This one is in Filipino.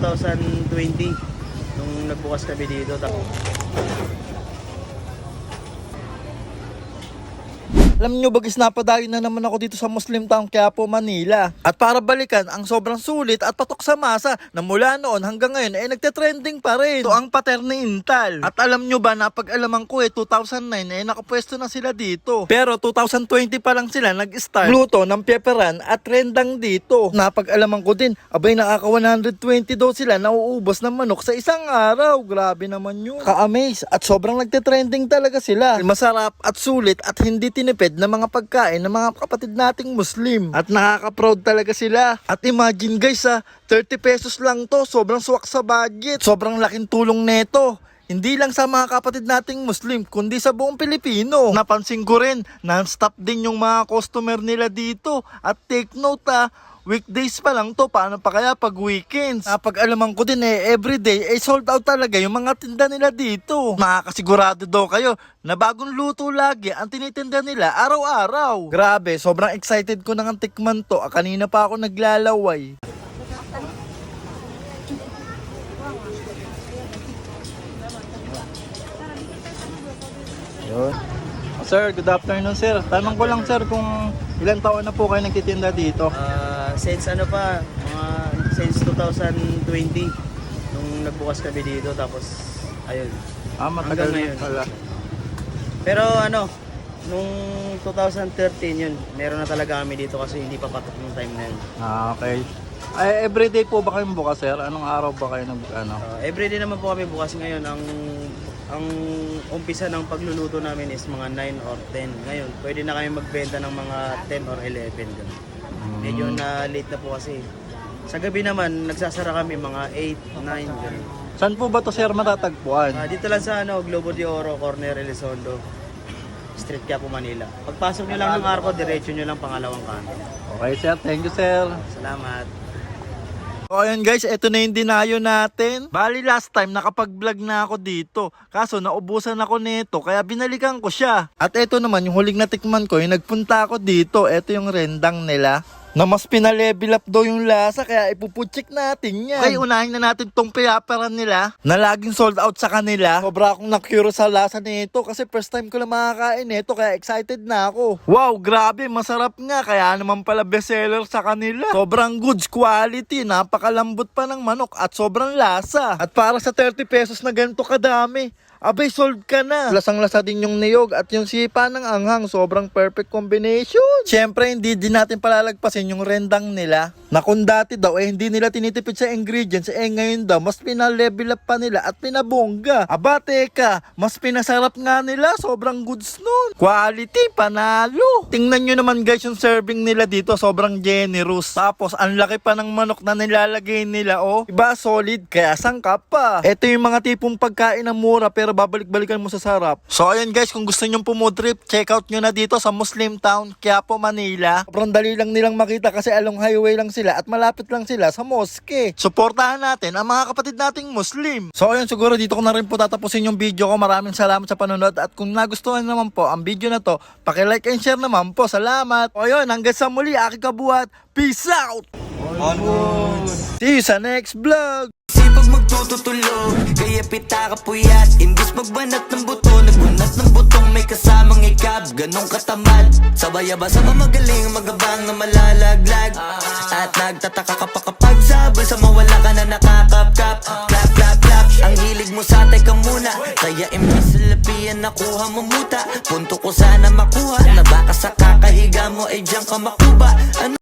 2020 nung nagbukas kami dito. Alam nyo bagis napadayo na naman ako dito sa Muslim Town Quiapo, Manila. At para balikan ang sobrang sulit at patok sa masa na mula noon hanggang ngayon ay nagte-trending pa rin. Ito ang pater ni Intal. At alam nyo ba na pag-alaman ko eh 2009 eh nakapwesto na sila dito. Pero 2020 pa lang sila nag-start. Luto ng peperan at rendang dito. Napag-alaman ko din, abay nakaka 120 daw sila nauubos ng manok sa isang araw. Grabe naman yun. Ka-amaze at sobrang nagte-trending talaga sila. Masarap at sulit at hindi tinipid na mga pagkain ng mga kapatid nating Muslim. At nakaka-proud talaga sila. At imagine guys ha, 30 pesos lang to. Sobrang swak sa budget. Sobrang laking tulong neto. Hindi lang sa mga kapatid nating Muslim, kundi sa buong Pilipino. Napansin ko rin, non-stop din yung mga customer nila dito. At take note ha, weekdays pa lang to, paano pa kaya pag weekends? Napag-alaman ko din eh, everyday, eh sold out talaga yung mga tinda nila dito. Makakasigurado daw kayo na bagong luto lagi ang tinitinda nila araw-araw. Grabe, sobrang excited ko nang tikman to. Ah, Kanina pa ako naglalaway. Yun. Oh, sir, good afternoon sir. Tanong ko lang sir kung ilang taon na po kayo nagtitinda dito. ah, since ano pa, mga since 2020 nung nagbukas kami dito. Tapos, ayun. Ah, matagal na ngayon. pala. Pero ano, nung 2013 yun, meron na talaga kami dito kasi hindi pa patok yung time na yun. Ah, okay. Ay, everyday po ba kayong bukas sir? Anong araw ba kayo nag ano? Uh, everyday naman po kami bukas ngayon. Ang ang umpisa ng pagluluto namin is mga 9 or 10. Ngayon, pwede na kami magbenta ng mga 10 or 11. Ganun. Medyo na late na po kasi. Sa gabi naman, nagsasara kami mga 8, 9. Ganun. Saan po ba to sir matatagpuan? Ah, dito lang sa ano, Globo de Oro, Corner Elizondo, Street Quiapo, Manila. Pagpasok nyo lang ng arko, diretso nyo lang pangalawang kanto. Okay sir, thank you sir. Salamat. So ayun guys, eto na yung dinayo natin. Bali last time nakapag-vlog na ako dito. Kaso naubusan ako nito kaya binalikan ko siya. At eto naman yung huling natikman ko, yung nagpunta ako dito. Eto yung rendang nila. Na mas pinalevel up daw yung lasa kaya ipuputsik natin yan. Okay, unahin na natin tong piyaparan nila na laging sold out sa kanila. Sobra akong na-curious sa lasa nito kasi first time ko lang makakain nito kaya excited na ako. Wow, grabe, masarap nga kaya naman pala bestseller sa kanila. Sobrang goods quality, napakalambot pa ng manok at sobrang lasa. At para sa 30 pesos na ganito kadami, Abay, sold ka na. Lasang-lasa din yung niyog at yung sipa ng anghang. Sobrang perfect combination. Siyempre, hindi din natin palalagpasin yung rendang nila. Na kung dati daw, eh hindi nila tinitipid sa ingredients. Eh ngayon daw, mas pinalevel up pa nila at pinabongga. Aba, teka, mas pinasarap nga nila. Sobrang goods nun. Quality, panalo. Tingnan nyo naman guys yung serving nila dito. Sobrang generous. Tapos, ang laki pa ng manok na nilalagay nila, oh. Iba, solid, kaya sangkap pa. Ito yung mga tipong pagkain na mura pero babalik-balikan mo sa sarap. So ayan guys, kung gusto nyong pumudrip, check out nyo na dito sa Muslim Town, Quiapo, Manila. Sobrang dali lang nilang makita kasi along highway lang sila at malapit lang sila sa mosque. Suportahan natin ang mga kapatid nating Muslim. So ayan, siguro dito ko na rin po tatapusin yung video ko. Maraming salamat sa panonood at kung nagustuhan naman po ang video na to, paki-like and share naman po. Salamat. O yun, hanggang sa muli, aking kabuhat. Peace out! See you sa next vlog! Sipag magtututulog Kaya pita ka puyat Imbis magbanat ng buto Nagbunat ng butong may kasamang ikab. Ganong katamad Sabay-abasa ba magaling Magabang na malalaglag. At nagtataka ka pa kapag sabay Sa mawala ka na nakakapkap. Clap, clap, clap Ang hilig mo sa teka muna. Kaya imbis sa lapian nakuha mo muta. Punto ko sana makuha Na baka sa kakahiga mo ay diyan ka makuba. Ano